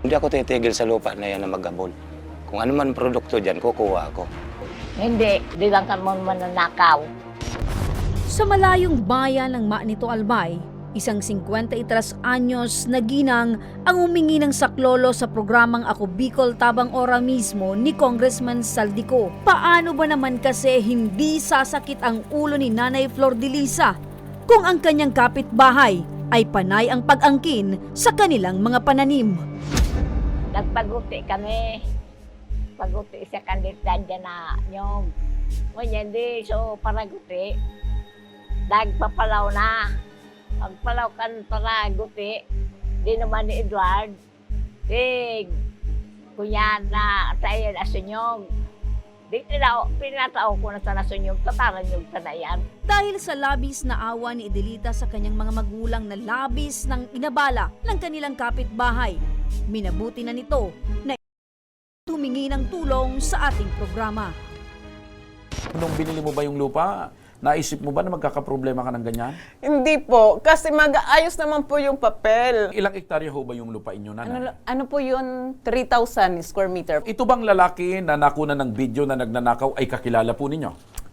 Hindi ako titigil sa lupa na yan na magabol. Kung ano man produkto dyan, kukuha ako. Hindi, di lang ka mo mananakaw. Sa malayong bayan ng Manito Albay, isang 53 anyos na ginang ang humingi ng saklolo sa programang Ako Bicol Tabang Ora mismo ni Congressman Saldico. Paano ba naman kasi hindi sasakit ang ulo ni Nanay Flor de Lisa kung ang kanyang kapitbahay ay panay ang pag-angkin sa kanilang mga pananim? Nagpaguti kami. Paguti sa kandidat dyan na yung Ngunyan di, so paraguti. Nagpapalaw na. Pagpalaw kan paraguti. Di naman ni Edward. Di, kunyan na tayo na sunyog. Di tinao, pinatao ko na sa nasunyog, tataran yung tanayan. Dahil sa labis na awa ni Edelita sa kanyang mga magulang na labis ng inabala ng kanilang kapitbahay, minabuti na nito na tumingi ng tulong sa ating programa. Nung binili mo ba yung lupa, naisip mo ba na magkakaproblema ka ng ganyan? Hindi po, kasi mag-ayos naman po yung papel. Ilang ektarya ho ba yung lupa inyo, nanay? Ano, ano po yun? 3,000 square meter. Ito bang lalaki na nakuna ng video na nagnanakaw ay kakilala po ninyo?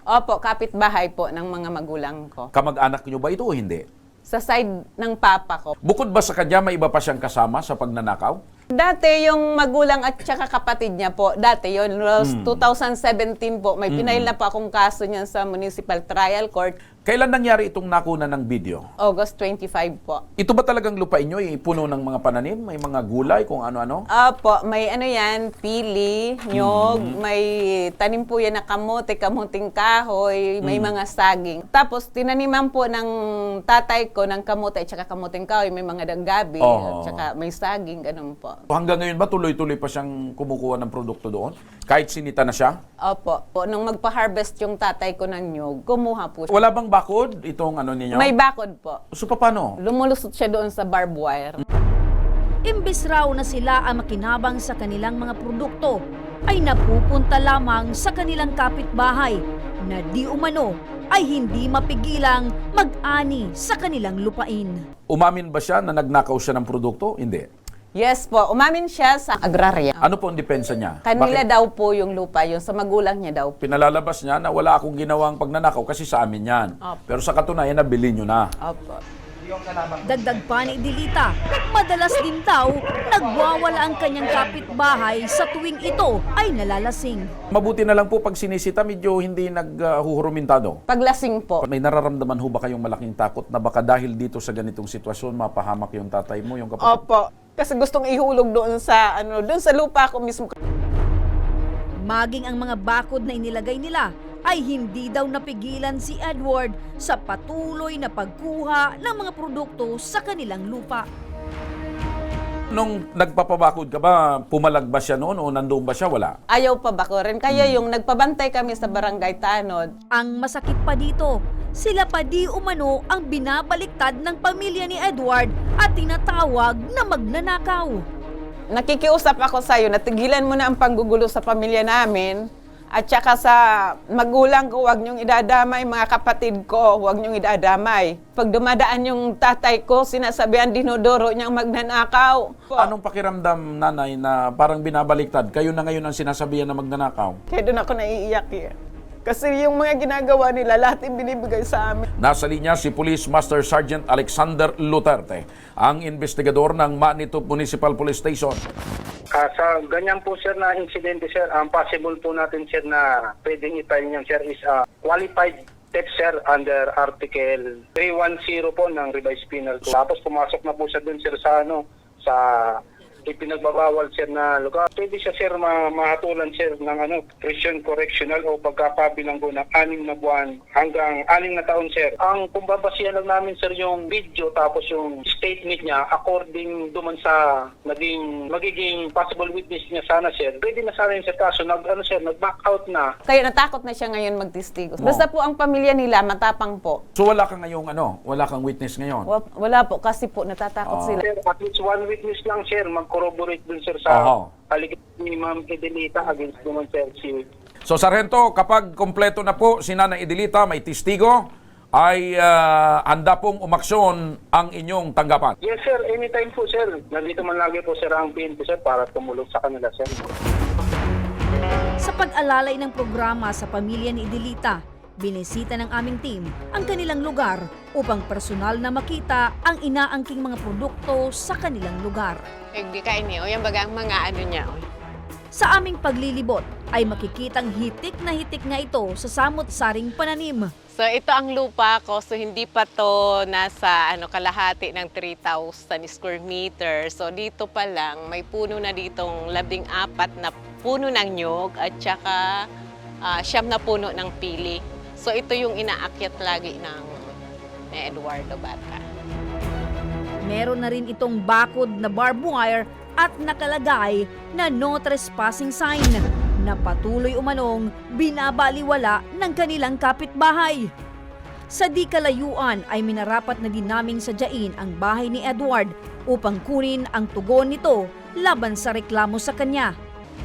Opo, kapitbahay po ng mga magulang ko. Kamag-anak nyo ba ito o hindi? Sa side ng papa ko. Bukod ba sa kanya, may iba pa siyang kasama sa pagnanakaw? Dati yung magulang at saka kapatid niya po, dati yun, was Hmm. 2017 po, may pinail na po akong kaso niyan sa Municipal Trial Court, Kailan nangyari itong nakuna ng video? August 25 po. Ito ba talagang lupa inyo? eh, Puno ng mga pananim? May mga gulay, kung ano-ano? Opo, may ano yan, pili, nyog, Mm-hmm. may tanim po yan na kamote, kamuting kahoy, may Mm. mga saging. Tapos tinaniman po ng tatay ko ng kamote at saka kamuting kahoy, may mga danggabi, Oo. at saka may saging, ganun po. Hanggang ngayon ba tuloy-tuloy pa siyang kumukuha ng produkto doon? Kahit sinita na siya? Opo, po, nung magpa-harvest yung tatay ko ng nyog, kumuha po siya. Wala bang bakod itong ano ninyo? May bakod po. So paano? Lumulusot siya doon sa barbed wire. Imbes raw na sila ang makinabang sa kanilang mga produkto, ay napupunta lamang sa kanilang kapitbahay na di umano ay hindi mapigilang mag-ani sa kanilang lupain. Umamin ba siya na nagnakaw siya ng produkto? Hindi. Yes po, umamin siya sa agrarya. Ano po ang depensa niya? Kanila Bakit daw po yung lupa, yung sa magulang niya daw. pinalalabas niya na wala akong ginawang pagnanakaw kasi sa amin yan. Opo. Pero sa katunayan, nabili niyo na. Opo. Dagdag pa ni Dilita, madalas din daw nagwawala ang kanyang kapitbahay sa tuwing ito ay nalalasing. Mabuti na lang po pag sinisita, medyo hindi naghuhurumintado. Paglasing po. May nararamdaman ho ba kayong malaking takot na baka dahil dito sa ganitong sitwasyon, mapahamak yung tatay mo, yung kapatid? Opo. Kasi gustong ihulog doon sa ano, doon sa lupa ko mismo. Maging ang mga bakod na inilagay nila ay hindi daw napigilan si Edward sa patuloy na pagkuha ng mga produkto sa kanilang lupa. Nung nagpapabakod ka ba, pumalag ba siya noon o nandoon ba siya? Wala. Ayaw pa ba ko rin? Kaya yung nagpabantay kami sa barangay Tanod, Ang masakit pa dito, sila pa di umano ang binabaliktad ng pamilya ni Edward at tinatawag na magnanakaw. nakikiusap ako sa iyo, natigilan mo na ang panggugulo sa pamilya namin. At saka sa magulang ko, huwag niyong idadamay, mga kapatid ko, huwag niyong idadamay. Pag dumadaan yung tatay ko, sinasabihan dinodoro niyang magnanakaw. Anong pakiramdam, nanay, na parang binabaliktad? Kayo na ngayon ang sinasabihan na magnanakaw. Kaya doon ako naiiyak eh. Kasi yung mga ginagawa nila, lahat yung binibigay sa amin. Nasa linya si Police Master Sergeant Alexander Luterte, ang investigador ng Manito Municipal Police Station. Ah, sa ganyan po sir na insidente sir, ang possible po natin sir na pwedeng i-file niyan sir is ah, qualified theft sir under article 310 po ng revised penal code. Tapos pumasok na po siya dun sir sa ano sa ipinagbabawal sir na lugar. Pwede siya sir ma mahatulan sir ng ano prison correctional o pagkapabilanggo ng anim na buwan hanggang anim na taon sir. Ang kumbabasihan lang namin sir yung video tapos yung statement niya according duman sa naging magiging possible witness niya sana sir. Pwede na sana yun sir kaso nag ano sir nag back out na Kaya natakot na siya ngayon magtistigo. Basta po ang pamilya nila, matapang po. So wala kang ngayong ano, wala kang witness ngayon. Wa- Wala po, kasi po natatakot Ah. sila. Sir, at least one witness lang, sir, mag-corroborate dun, sir, sa Oho. aligat ni Ma'am Edelita against naman, sir, si So Sargento, kapag kompleto na po si Nanay Idilita, may testigo, ay ah, handa pong umaksyon ang inyong tanggapan. Yes sir, anytime po sir. Nandito man lagi po sir ang PNP sir para tumulong sa kanila sir. Sa pag-alalay ng programa sa pamilya ni Idelita, binisita ng aming team ang kanilang lugar upang personal na makita ang inaangking mga produkto sa kanilang lugar. Hindi kain niya. O yan baga ang mga ano niya. o. Sa aming paglilibot ay makikitang hitik na hitik nga ito sa samot-saring pananim. So ito ang lupa ko. So hindi pa to nasa ano kalahati ng 3,000 square meter. So dito pa lang may puno na ditong labing apat na puno ng nyog at saka ah, siyam na puno ng pili. So ito yung inaakyat lagi ng ni Eduardo Bata. Meron na rin itong bakod na barbed wire at nakalagay na no trespassing sign na patuloy umanong binabaliwala ng kanilang kapitbahay. Sa di kalayuan ay minarapat na din naming sadyain ang bahay ni Edward upang kunin ang tugon nito laban sa reklamo sa kanya.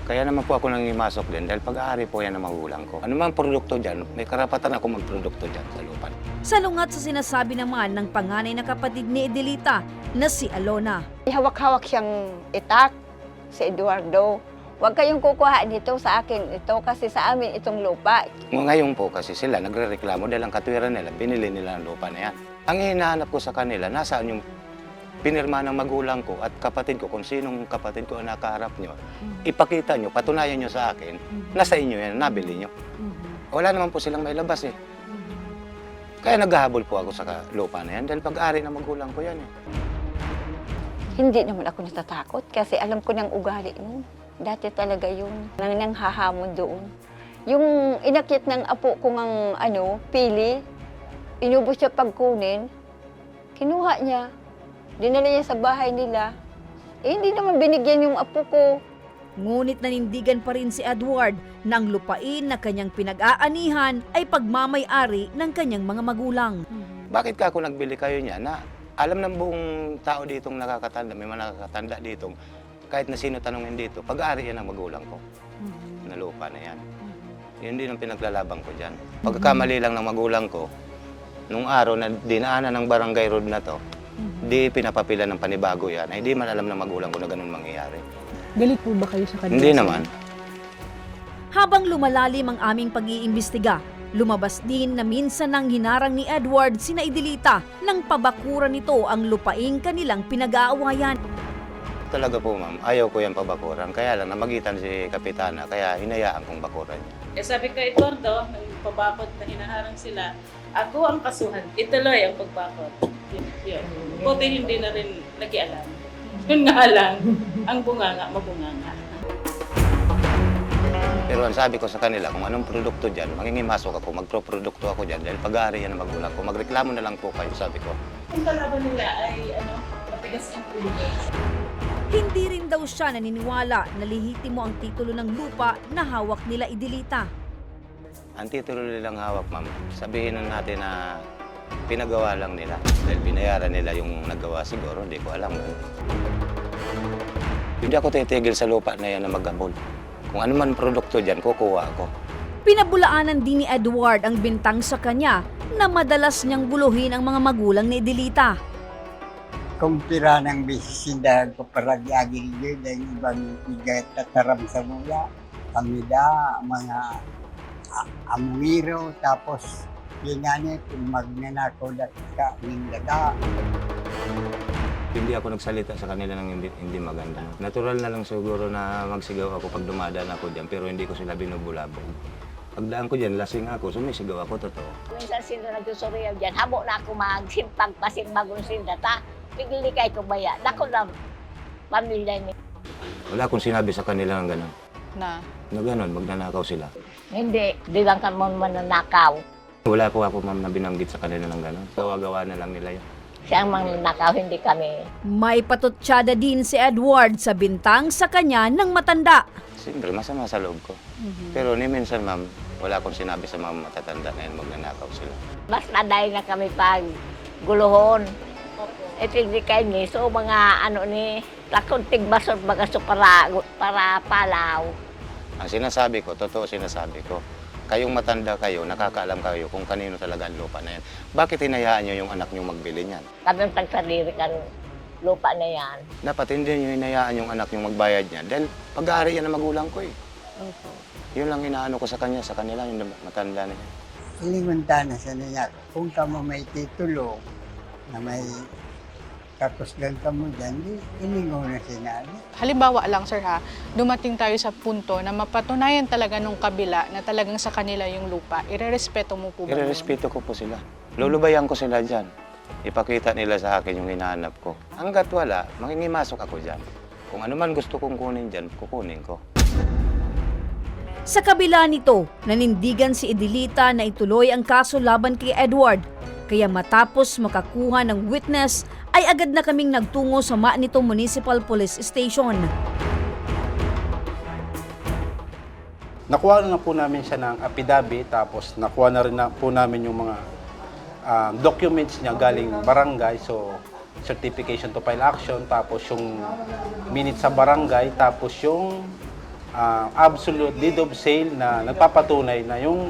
Kaya naman po ako nangimasok din dahil pag-aari po yan ng magulang ko. Ano man produkto dyan, may karapatan ako magprodukto dyan sa lupa. Salungat sa sinasabi naman ng panganay na kapatid ni Edelita na si Alona. Hawak-hawak siyang itak si Eduardo. Huwag kayong kukuha nito sa akin ito kasi sa amin itong lupa. Ngayon po kasi sila nagre-reklamo dahil ang katwiran nila, binili nila ang lupa na yan. Ang hinahanap ko sa kanila, nasaan yung pinirma ng magulang ko at kapatid ko, kung sinong kapatid ko ang nakaharap nyo, ipakita nyo, patunayan nyo sa akin, nasa inyo yan, nabili nyo. Wala naman po silang mailabas eh. Kaya naghahabol po ako sa lupa na yan dahil pag-ari ng magulang ko yan eh. Hindi naman ako natatakot kasi alam ko ng ugali nun. Dati talaga yun. Nang nanghahamon doon. Yung inakit ng apo ko ng ano, pili, inubos siya pagkunin, kinuha niya, dinala niya sa bahay nila. Eh, hindi naman binigyan yung apo ko. Ngunit nanindigan pa rin si Edward nang lupain na kanyang pinag-aanihan ay pagmamay-ari ng kanyang mga magulang. Bakit ka ako nagbili kayo niya na alam ng buong tao ditong nakakatanda, may mga nakakatanda ditong, kahit na sino tanongin dito, pag-aari yan ng magulang ko na lupa na yan. Yun din ang pinaglalaban ko dyan. Pagkakamali lang ng magulang ko, nung araw na dinaanan ng barangay road na to, di pinapapila ng panibago yan, ay di man alam ng magulang ko na ganun mangyayari. Galit po ba kayo sa kanila? Hindi naman. Habang lumalalim ang aming pag-iimbestiga, lumabas din na minsan nang hinarang ni Edward sina Idelita nang pabakuran nito ang lupaing kanilang pinag-aawayan. Talaga po ma'am, ayaw ko yan pabakuran. Kaya lang, namagitan si Kapitana, kaya hinayaan kong bakuran niya. Eh sabi kay Eduardo, nang pabakot na hinaharang sila, ako ang kasuhan. Ituloy ang pagbakot. Yun. Buti hindi na rin nakialam. Yun nga lang, ang bunganga, mabunganga. Pero ang sabi ko sa kanila, kung anong produkto dyan, mangingimasok ako, magpro-produkto ako dyan dahil pag-aari yan ng magulang ko. Magreklamo na lang po kayo, sabi ko. Kung kalaban nila ay ano, matigas ang ulo. Hindi rin daw siya naniniwala na lihitimo ang titulo ng lupa na hawak nila Idelita. Ang titulo nilang hawak, ma'am, sabihin na natin na pinagawa lang nila. Dahil binayaran nila yung nagawa siguro, hindi ko alam. Hindi ako titigil sa lupa na yan na magabol. Kung ano man produkto dyan, kukuha ako. Pinabulaanan din ni Edward ang bintang sa kanya na madalas niyang guluhin ang mga magulang ni Idelita. kung tira ng bisisindahan ko para gagawin yun ang ibang bigat at taram sa mula. Kami da, mga amwiro, tapos yun nga niya, kung magnanakaw na ka, ng daga. Hindi ako nagsalita sa kanila ng hindi, hindi maganda. Natural na lang siguro na magsigaw ako pag dumadaan ako dyan, pero hindi ko sila binubulabog. Pagdaan ko dyan, lasing ako, sumisigaw ako, totoo. Minsan sila nagsusuriyaw dyan, habo na ako magsimpag pasing bagong sindata. Pigili kay ko baya. Dako na pamilya ni. Wala akong sinabi sa kanila ng gano'n. Na, Na gano'n, magnanakaw sila. Hindi, di lang ka mo mananakaw. Wala po ako, ma'am, na binanggit sa kanila ng gano'n. Gawa-gawa na lang nila yun. Siya ang mananakaw, hindi kami. May patutsyada din si Edward sa bintang sa kanya ng matanda. Siyempre, masama sa loob ko. Pero ni minsan, ma'am, wala akong sinabi sa mga matatanda na yun, magnanakaw sila. Mas naday na kami pag guluhon. Ito hindi kayo ni, so mga ano ni, lakon tigbasot baga so para, para palaw. Ang sinasabi ko, totoo sinasabi ko. Kayong matanda kayo, nakakaalam kayo kung kanino talaga ang lupa na yan. Bakit hinayaan nyo yung anak nyo magbili niyan? Kami ang tagsarili kan lupa na yan. Dapat hindi nyo hinayaan yung anak nyo magbayad niyan. Dahil pag-aari yan ng magulang ko eh. Yun lang inaano ko sa kanya, sa kanila, yung matanda na yan. Ilingunta na sa niya, kung kamo may titulo na may kakusgan ka mo dyan, ilingo na sinali. Halimbawa lang sir ha, dumating tayo sa punto na mapatunayan talaga nung kabila na talagang sa kanila yung lupa. Irerespeto mo po ba? Irerespeto ko po sila. Lulubayan ko sila dyan. Ipakita nila sa akin yung hinahanap ko. Hanggat wala, mangingimasok ako dyan. Kung ano man gusto kong kunin dyan, kukunin ko. Sa kabila nito, nanindigan si Edelita na ituloy ang kaso laban kay Edward. Kaya matapos makakuha ng witness, ay agad na kaming nagtungo sa Manito Municipal Police Station. Nakuha na po namin siya ng affidavit, tapos nakuha na rin na po namin yung mga um, documents niya galing barangay. So, certification to file action, tapos yung minutes sa barangay, tapos yung uh, absolute deed of sale na nagpapatunay na yung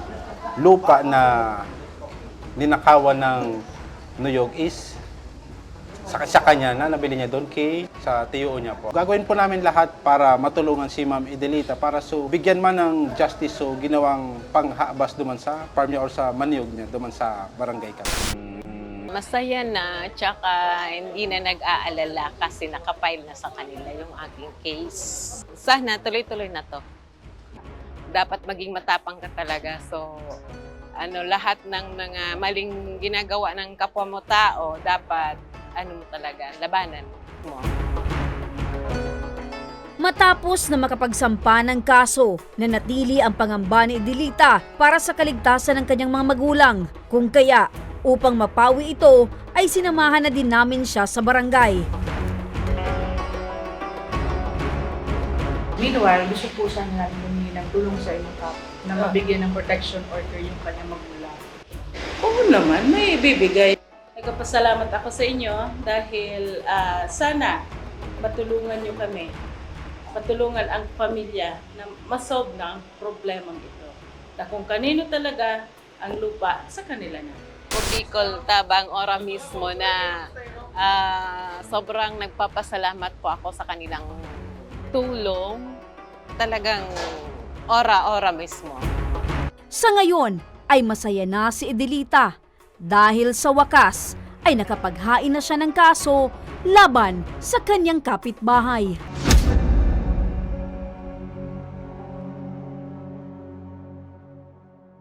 lupa na ninakawan ng Nuyog is sa, sa kanya na nabili niya doon kay sa TO niya po. Gagawin po namin lahat para matulungan si Ma'am Idelita para so bigyan man ng justice so ginawang panghabas duman sa farm niya or sa maniyog niya duman sa barangay ka. Masaya na, tsaka hindi na nag-aalala kasi nakapile na sa kanila yung aking case. Sana tuloy-tuloy na to. Dapat maging matapang ka talaga. So, ano, lahat ng mga maling ginagawa ng kapwa mo tao, dapat, ano mo talaga, labanan mo. Matapos na makapagsampa ng kaso, nanatili ang pangamba ni Edelita para sa kaligtasan ng kanyang mga magulang. Kung kaya, upang mapawi ito, ay sinamahan na din namin siya sa barangay. Meanwhile, gusto po sana namin humingi ng tulong sa inyo kap na mabigyan ng protection order yung kanyang magulang. Oo naman, may bibigay. Nagpapasalamat ako sa inyo dahil ah, sana matulungan nyo kami. Matulungan ang pamilya na masolve na ang problemang ito. Na kung kanino talaga ang lupa, sa kanila na. Bicol Tabang Ora mismo na ah, sobrang nagpapasalamat po ako sa kanilang tulong. Talagang ora-ora mismo. Sa ngayon ay masaya na si Edelita dahil sa wakas ay nakapaghain na siya ng kaso laban sa kanyang kapitbahay.